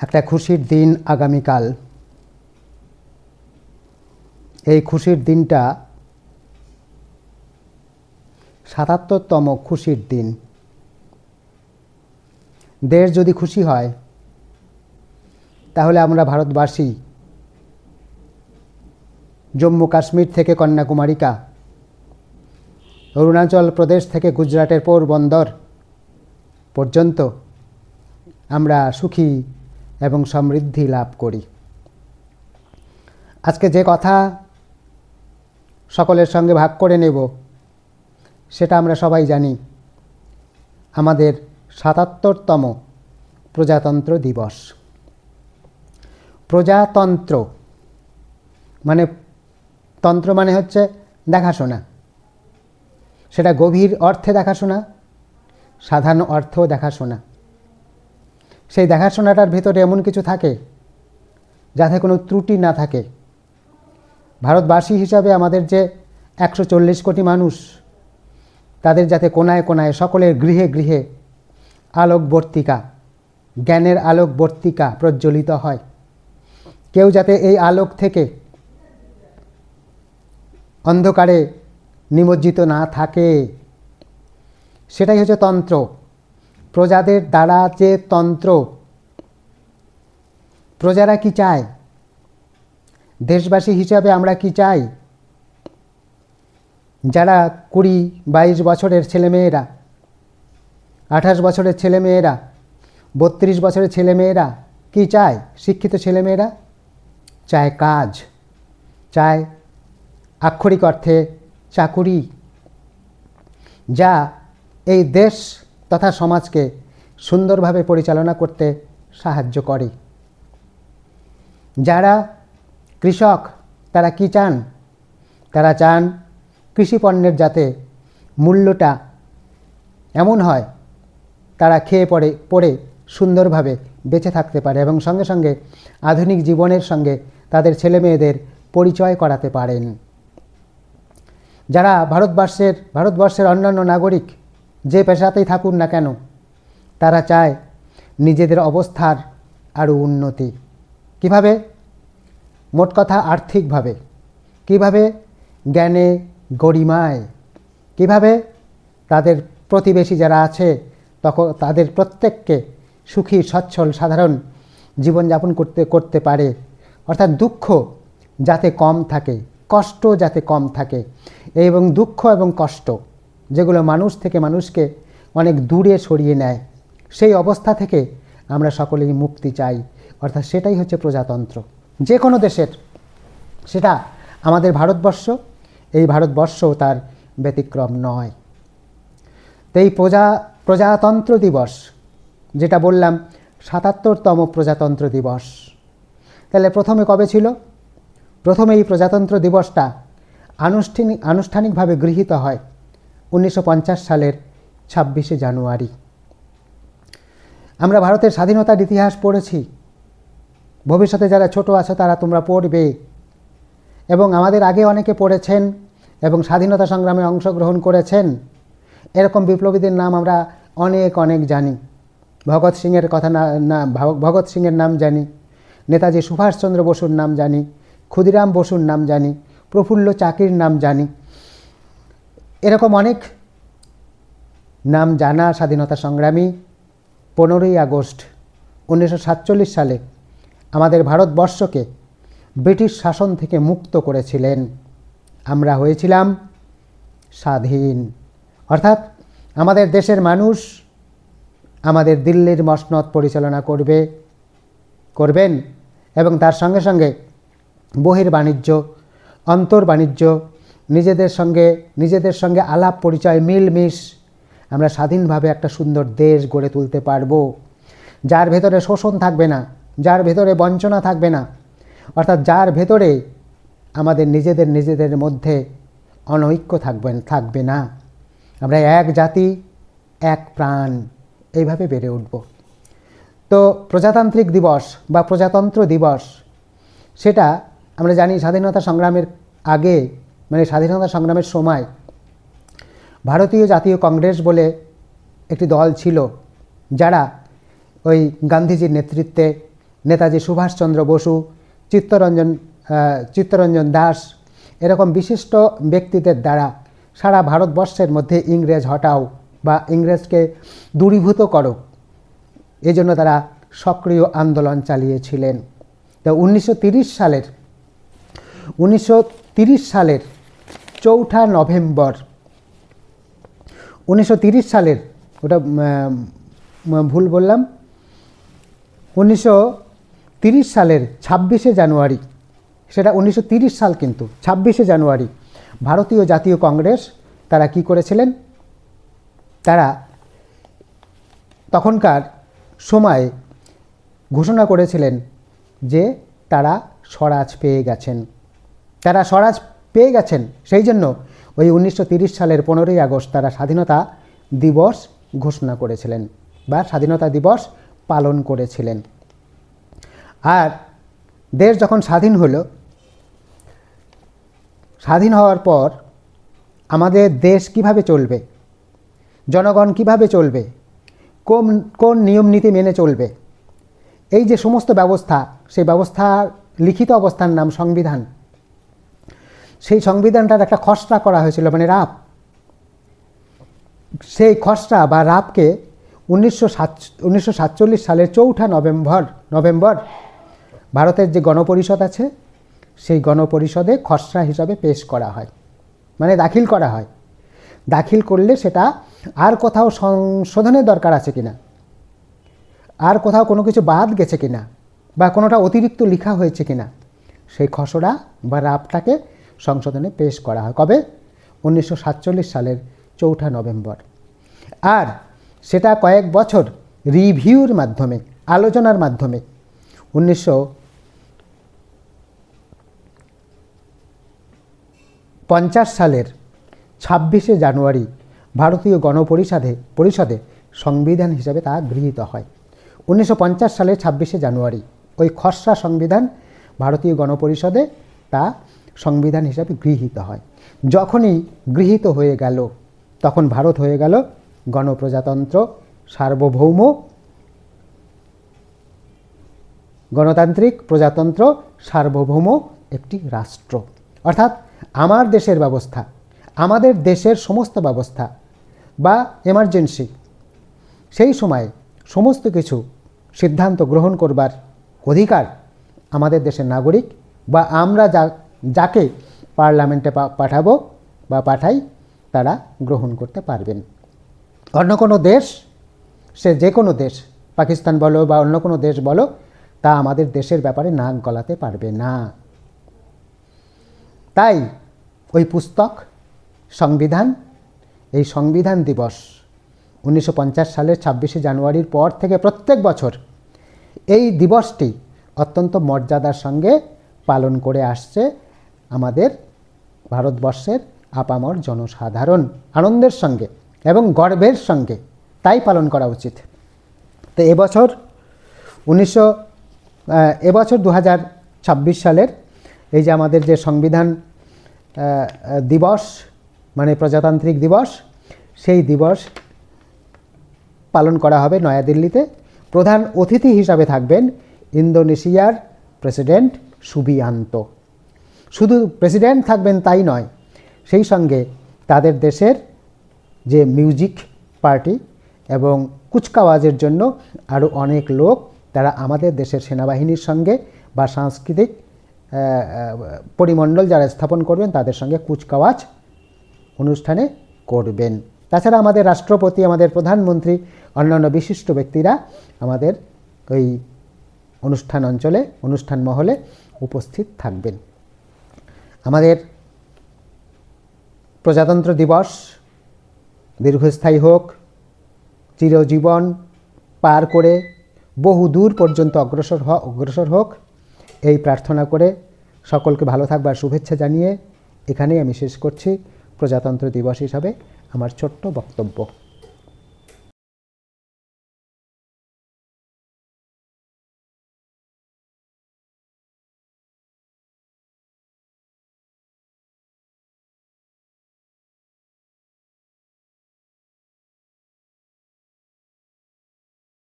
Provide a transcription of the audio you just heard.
একটা খুশির দিন আগামীকাল। এই খুশির দিনটা সাতাত্তরতম খুশির দিন। দেশ যদি খুশি হয়, তাহলে আমরা ভারতবাসী, জম্মু কাশ্মীর থেকে কন্যাকুমারিকা, অরুণাচল প্রদেশ থেকে গুজরাটের পোরবন্দর পর্যন্ত আমরা সুখী এবং সমৃদ্ধি লাভ করি। আজকে যে কথা সকলের সঙ্গে ভাগ করে নেব, সেটা আমরা সবাই জানি, আমাদের সাতাত্তরতম প্রজাতন্ত্র দিবস। প্রজাতন্ত্র মানে তন্ত্র মানে হচ্ছে দেখাশোনা। সেটা গভীর অর্থে দেখাশোনা, সাধারণ অর্থেও দেখাশোনা। সেই দেখাশোনাটার ভেতরে এমন কিছু থাকে যাতে কোনো ত্রুটি না থাকে। ভারতবাসী হিসাবে আমাদের যে একশো চল্লিশ কোটি মানুষ, তাদের যাতে কোনায় কোনায় সকলের গৃহে গৃহে আলোকবর্তিকা, জ্ঞানের আলোকবর্তিকা প্রজ্বলিত হয়। কেউ যাতে এই আলোক থেকে অন্ধকারে নিমজ্জিত না থাকে। সেটাই হচ্ছে তন্ত্র। প্রজাদের দ্বারা যে তন্ত্র। প্রজারা কি চায়? দেশবাসী হিসাবে আমরা কি চাই? যারা কুড়ি বাইশ বছরের ছেলেমেয়েরা, আঠাশ বছরের ছেলেমেয়েরা, বত্রিশ বছরের ছেলেমেয়েরা কি চায়? শিক্ষিত ছেলেমেয়েরা চায় কাজ, চায় আক্ষরিক অর্থে চাকুরি। যা এই দেশ তথা সমাজকে সুন্দরভাবে পরিচালনা করতে সাহায্য করে। যারা কৃষক, তারা কি চান? তারা চান কৃষি পণ্যের যাতে মূল্যটা এমন হয়, তারা খেয়ে পড়ে পড়ে সুন্দরভাবে বেঁচে থাকতে পারে এবং সঙ্গে সঙ্গে আধুনিক জীবনের সঙ্গে তাদের ছেলেমেয়েদের পরিচয় করাতে পারেন। যারা ভারতবর্ষের ভারতবর্ষের অন্যান্য নাগরিক যে পেশাতেই থাকুন না কেন, তারা চায় নিজেদের অবস্থার আরও উন্নতি। কীভাবে? মোট কথা আর্থিকভাবে। কীভাবে? জ্ঞানে গরিমায়। কীভাবে? তাদের প্রতিবেশী যারা আছে তখন তাদের প্রত্যেককে সুখী, সচ্ছল, সাধারণ জীবনযাপন করতে করতে পারে। অর্থাৎ দুঃখ যাতে কম থাকে, কষ্ট যাতে কম থাকে, এবং দুঃখ এবং কষ্ট যেগুলো মানুষ থেকে মানুষকে অনেক দূরে সরিয়ে নেয়। সেই অবস্থা থেকে আমরা সকলেই মুক্তি চাই। অর্থাৎ সেটাই হচ্ছে প্রজাতন্ত্র। যে কোনো দেশের, সেটা আমাদের ভারতবর্ষ, এই ভারতবর্ষ তার ব্যতিক্রম নয়। তো এই প্রজা, প্রজাতন্ত্র দিবস, যেটা বললাম, সাতাত্তরতম প্রজাতন্ত্র দিবস। তাহলে প্রথমে কবে ছিল? প্রথমে এই প্রজাতন্ত্র দিবসটা আনুষ্ঠানিক আনুষ্ঠানিকভাবে গৃহীত হয়। উনিশশো পঞ্চাশ সালের ছাব্বিশে জানুয়ারি। আমরা ভারতের স্বাধীনতার ইতিহাস পড়েছি। ভবিষ্যতে যারা ছোট আছো তারা তোমরা পড়বে। এবং আমাদের আগে অনেকে পড়েছেন এবং স্বাধীনতা সংগ্রামে অংশগ্রহণ করেছেন। এরকম বিপ্লবীদের নাম আমরা অনেক অনেক জানি। ভগৎ সিংয়ের কথা না না ভগৎ সিংয়ের নাম জানি। নেতাজি সুভাষচন্দ্র বসুর নাম জানি। ক্ষুদিরাম বসুর নাম জানি। প্রফুল্ল চাকির নাম জানি। এরকম অনেক নাম জানা স্বাধীনতা সংগ্রামী। পনেরোই আগস্ট উনিশশো সাতচল্লিশ সালে আমাদের ভারতবর্ষকে ব্রিটিশ শাসন থেকে মুক্ত করেছিলেন। আমরা হয়েছিলাম স্বাধীন। অর্থাৎ আমাদের দেশের মানুষ আমাদের দিল্লির মসনদ পরিচালনা করবে, করবেন এবং তার সঙ্গে সঙ্গে বহির বাণিজ্য অন্তর বাণিজ্য নিজেদের সঙ্গে নিজেদের সঙ্গে আলাপ, পরিচয়, মিলমিশ, আমরা স্বাধীনভাবে একটা সুন্দর দেশ গড়ে তুলতে পারব। যার ভেতরে শোষণ থাকবে না, যার ভেতরে বঞ্চনা থাকবে না, অর্থাৎ যার ভেতরে আমাদের নিজেদের নিজেদের মধ্যে অনৈক্য থাকবেন থাকবে না। আমরা এক জাতি, এক প্রাণ, এইভাবে বেড়ে উঠব। তো প্রজাতান্ত্রিক দিবস বা প্রজাতন্ত্র দিবস, সেটা আমরা জানি স্বাধীনতা সংগ্রামের আগে মানে স্বাধীনতা সংগ্রামের সময় ভারতীয় জাতীয় কংগ্রেস বলে একটি দল ছিল, যারা ওই গান্ধীজির নেতৃত্বে নেতাজি সুভাষচন্দ্র বসু, চিত্তরঞ্জন চিত্তরঞ্জন দাস এরকম বিশিষ্ট ব্যক্তিদের দ্বারা সারা ভারতবর্ষের মধ্যে ইংরেজ হটাও বা ইংরেজকে দূরীভূত করো। এই জন্য তারা সক্রিয় আন্দোলন চালিয়েছিলেন। তো উনিশশো সালের উনিশশো সালের চৌঠা নভেম্বর। উনিশশো সালের, ওটা ভুল বললাম। উনিশশো সালের ছাব্বিশে জানুয়ারি, সেটা উনিশশো সাল কিন্তু, ছাব্বিশে জানুয়ারি, ভারতীয় জাতীয় কংগ্রেস তারা কি করেছিলেন? তারা তখনকার সময়ে ঘোষণা করেছিলেন যে তারা স্বরাজ পেয়ে গেছেন। তারা স্বরাজ পেয়ে গেছেন। সেই জন্য ওই উনিশশো সালের পনেরোই আগস্ট তারা স্বাধীনতা দিবস ঘোষণা করেছিলেন বা স্বাধীনতা দিবস পালন করেছিলেন। আর দেশ যখন স্বাধীন হলো, স্বাধীন হওয়ার পর আমাদের দেশ কীভাবে চলবে? জনগণ কীভাবে চলবে? কোন কোন নিয়ম নীতি মেনে চলবে? এই যে সমস্ত ব্যবস্থা, সেই ব্যবস্থার লিখিত অবস্থার নাম সংবিধান। সেই সংবিধানটার একটা খসড়া করা হয়েছিল মানে রাপ সেই খসড়া বা রাপকে উনিশশো সাত সালের চৌঠা নভেম্বর নভেম্বর ভারতের যে গণপরিষদ আছে, সেই গণপরিষদে খসড়া হিসাবে পেশ করা হয় মানে দাখিল করা হয়। দাখিল করলে সেটা আর কোথাও সংশোধনের দরকার আছে কিনা, আর কোথাও কোনো কিছু বাদ গেছে কিনা, বা কোনোটা অতিরিক্ত লেখা হয়েছে কিনা, সেই খসড়া বা রাপটাকে সংশোধনে পেশ করা হয়। কবে? উনিশশো সাতচল্লিশ সালের চৌঠা নভেম্বর। আর সেটা কয়েক বছর রিভিউর মাধ্যমে, আলোচনার মাধ্যমে উনিশশো পঞ্চাশ সালের ছাব্বিশে জানুয়ারি ভারতীয় গণপরিষদে, পরিষদে সংবিধান হিসাবে তা গৃহীত হয়। উনিশশো পঞ্চাশ সালের ছাব্বিশে জানুয়ারি ওই খসড়া সংবিধান ভারতীয় গণপরিষদে তা সংবিধান হিসাবে গৃহীত হয়। যখনই গৃহীত হয়ে গেল, তখন ভারত হয়ে গেল গণপ্রজাতন্ত্র, সার্বভৌম, গণতান্ত্রিক প্রজাতন্ত্র, সার্বভৌম একটি রাষ্ট্র। অর্থাৎ আমার দেশের ব্যবস্থা, আমাদের দেশের সমস্ত ব্যবস্থা বা এমার্জেন্সি সেই সময়ে সমস্ত কিছু সিদ্ধান্ত গ্রহণ করবার অধিকার আমাদের দেশের নাগরিক বা আমরা যা যাকে পার্লামেন্টে পাঠাবো বা পাঠাই, তারা গ্রহণ করতে পারবেন। অন্য কোনো দেশ, সে যে কোনো দেশ, পাকিস্তান বলো বা অন্য কোনো দেশ বলো, তা আমাদের দেশের ব্যাপারে নাক গলাতে পারবে না। তাই ওই পুস্তক, সংবিধান, এই সংবিধান দিবস উনিশশো পঞ্চাশ সালের ছাব্বিশে জানুয়ারির পর থেকে প্রত্যেক বছর এই দিবসটি অত্যন্ত মর্যাদার সঙ্গে পালন করে আসছে আমাদের ভারতবর্ষের আপামর জনসাধারণ আনন্দের সঙ্গে এবং গর্বের সঙ্গে তাই পালন করা উচিত। তো এবছর উনিশশো এবছর দু হাজার ছাব্বিশ সালের এই যে আমাদের যে সংবিধান দিবস মানে প্রজাতান্ত্রিক দিবস, সেই দিবস পালন করা হবে নয়াদিল্লিতে। প্রধান অতিথি হিসাবে থাকবেন ইন্দোনেশিয়ার প্রেসিডেন্ট সুবিয়ান্ত। শুধু প্রেসিডেন্ট থাকবেন তাই নয়, সেই সঙ্গে তাদের দেশের যে মিউজিক পার্টি এবং কুচকাওয়াজের জন্য আরও অনেক লোক তারা আমাদের দেশের সেনাবাহিনীর সঙ্গে বা সাংস্কৃতিক পরিমণ্ডল যারা স্থাপন করবেন তাদের সঙ্গে কুচকাওয়াজ অনুষ্ঠানে করবেন। তাছাড়া আমাদের রাষ্ট্রপতি, আমাদের প্রধানমন্ত্রী, অন্যান্য বিশিষ্ট ব্যক্তিরা আমাদের ওই অনুষ্ঠান অঞ্চলে, অনুষ্ঠান মহলে উপস্থিত থাকবেন। আমাদের প্রজাতন্ত্র দিবস দীর্ঘস্থায়ী হোক, চিরজীবন পার করে বহু দূর পর্যন্ত অগ্রসর হ অগ্রসর হোক, এই প্রার্থনা করে সকলকে ভালো থাকবার শুভেচ্ছা জানিয়ে এখানেই আমি শেষ করছি। প্রজাতন্ত্র দিবস হিসাবে আমার ছোট্ট বক্তব্য।